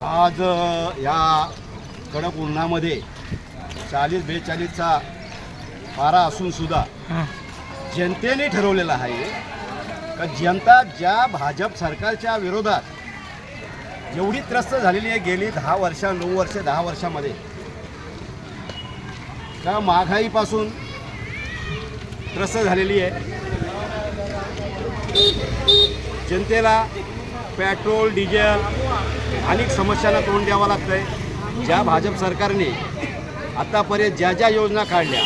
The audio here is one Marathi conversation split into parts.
आज या कडक उन्हामध्ये चाळीस बेचाळीसचा पारा असून सुद्धा जनतेने ठरवलेलं आहे का जनता ज्या भाजप सरकारच्या विरोधात जेवढी त्रस्त झालेली आहे गेली दहा वर्ष नऊ वर्ष दहा वर्षामध्ये का महागाईपासून त्रस्त झालेली आहे. जनतेला पेट्रोल डिझेल अनेक समस्यांना तोंड द्यावं लागतं आहे ज्या भाजप सरकारने आत्तापर्यंत ज्या ज्या योजना काढल्या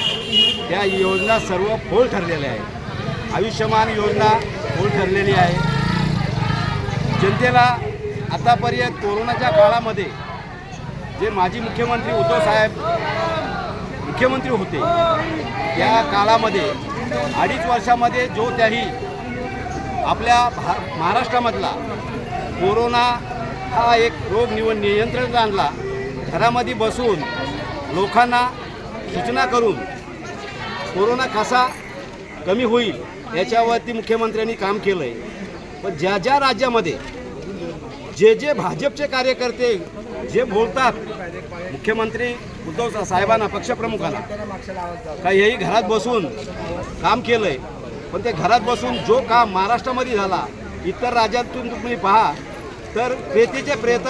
त्या योजना सर्व फोल ठरलेल्या आहेत. आयुष्यमान योजना फोल ठरलेली आहे. जनतेला आतापर्यंत कोरोनाच्या काळामध्ये जे माजी मुख्यमंत्री उद्धव साहेब मुख्यमंत्री होते त्या काळामध्ये अडीच वर्षामध्ये जो त्याही आपल्या भा महाराष्ट्रामधला कोरोना हा एक रोग निवड नियंत्रणात आणला. घरामध्ये बसून लोकांना सूचना करून कोरोना कसा कमी होईल याच्यावरती मुख्यमंत्र्यांनी काम केलं आहे पण ज्या ज्या राज्यामध्ये जे जे भाजपचे कार्यकर्ते जे बोलतात मुख्यमंत्री उद्धव साहेबांना पक्षप्रमुखांना का हेही घरात बसून काम केलं आहे पण ते घरात बसून जो काम महाराष्ट्रामध्ये झाला इतर राज्यातून तुम्ही पहा तर प्रेतीचे प्रेत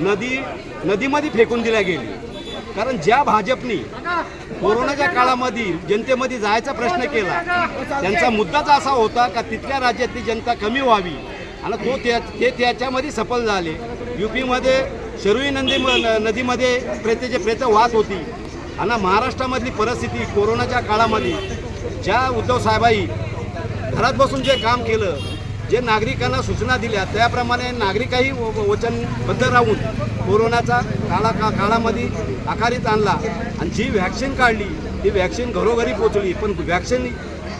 नदी नदीमध्ये फेकून दिल्या गेली. कारण ज्या भाजपनी कोरोनाच्या काळामध्ये जनतेमध्ये जायचा प्रश्न केला त्यांचा मुद्दाच असा होता का तिथल्या राज्यातली जनता कमी व्हावी? आणि तो त्या ते त्याच्यामध्ये सफल झाले. युपीमध्ये शरुई नदी नदीमध्ये प्रेतेचे प्रेत वाहत होती. आणि महाराष्ट्रामधली परिस्थिती कोरोनाच्या काळामध्ये ज्या उद्धव साहेबाई घरात बसून जे काम केलं जे नागरिकांना सूचना दिल्या त्याप्रमाणे नागरिकही व- वचनबद्ध राहून कोरोनाचा काळा का काळामध्ये आखारीत आणला. आणि जी व्हॅक्सिन काढली ती व्हॅक्सिन घरोघरी पोचली. पण व्हॅक्सिन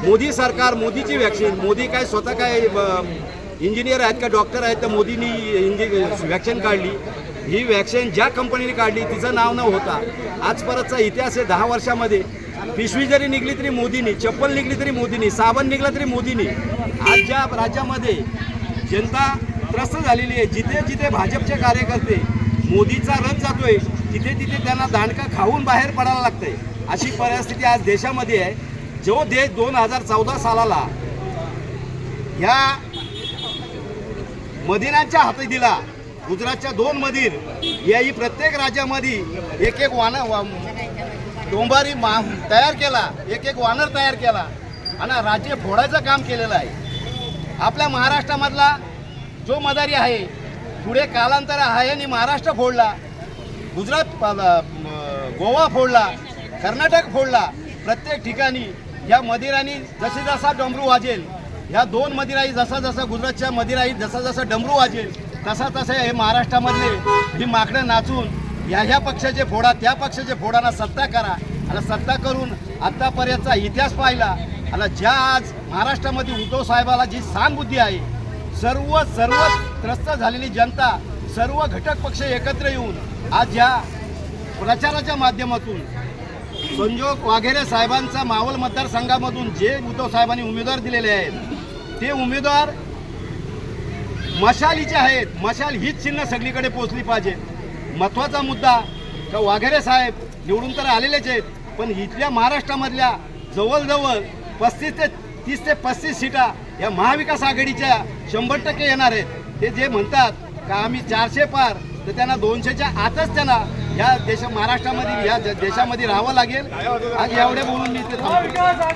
मोदी सरकार मोदीची व्हॅक्सिन मोदी काय स्वतः काय इंजिनियर आहेत का डॉक्टर आहेत तर मोदींनी इंजि व्हॅक्सिन काढली. ही व्हॅक्सिन ज्या कंपनीने काढली तिचं नाव न होता आजपर्यंतचा इतिहास आहे दहा वर्षामध्ये. पिशवी जरी निघली तरी मोदींनी चप्पल निघली तरी मोदींनी साबण निघला तरी मोदींनी आज ज्या राज्यामध्ये जनता त्रस्त झालेली आहे जिथे जिथे भाजपचे कार्यकर्ते मोदीचा रथ जातोय तिथे तिथे त्यांना दांडका खाऊन बाहेर पडायला लागतंय. अशी परिस्थिती आज देशामध्ये आहे. जो देश दोन हजार चौदा सालाला ह्या मदिनाच्या हाती दिला गुजरातच्या दोन मदिर याही प्रत्येक राज्यामध्ये एक एक वाना वा- डोंबारी मा तयार केला एक एक वानर तयार केला आणि राज्य फोडायचं काम केलेलं आहे. आपल्या महाराष्ट्रामधला जो मदारी आहे पुढे कालांतर आहे आणि महाराष्ट्र फोडला गुजरात प- गोवा फोडला कर्नाटक फोडला प्रत्येक ठिकाणी या मदिरांनी जसे जसा डमरू वाजेल ह्या दोन मदिराई जसा जसा गुजरातच्या मदिराई जसा जसा डमरू वाजेल तसा तसा हे महाराष्ट्रामधले ही माकडं नाचून या ह्या पक्षाचे फोडा त्या पक्षाचे फोडाला सत्ता करा. आणि सत्ता करून आत्तापर्यंतचा इतिहास पाहिला. आणि ज्या आज महाराष्ट्रामध्ये उद्धव साहेबाला जी सहानुभूती आहे सर्व सर्व त्रस्त झालेली जनता सर्व घटक पक्ष एकत्र येऊन आज या प्रचाराच्या माध्यमातून संजोग वाघेरे साहेबांचा मावळ मतदारसंघामधून जे उद्धव साहेबांनी उमेदवार दिलेले आहेत ते उमेदवार मशालीचे आहेत. मशाल हीच चिन्ह सगळीकडे पोहोचली पाहिजे महत्त्वाचा मुद्दा का वाघेरे साहेब निवडून तर आलेलेच आहेत पण इथल्या महाराष्ट्रामधल्या जवळजवळ पस्तीस ते तीस ते पस्तीस सीटा या महाविकास आघाडीच्या शंभर टक्के येणार आहेत. ते जे म्हणतात का आम्ही चारशे पार तर त्यांना दोनशेच्या आतच त्यांना या देश महाराष्ट्रामध्ये या ज- देशामध्ये राहावं लागेल. आज एवढे बोलून मी ते थांबतो.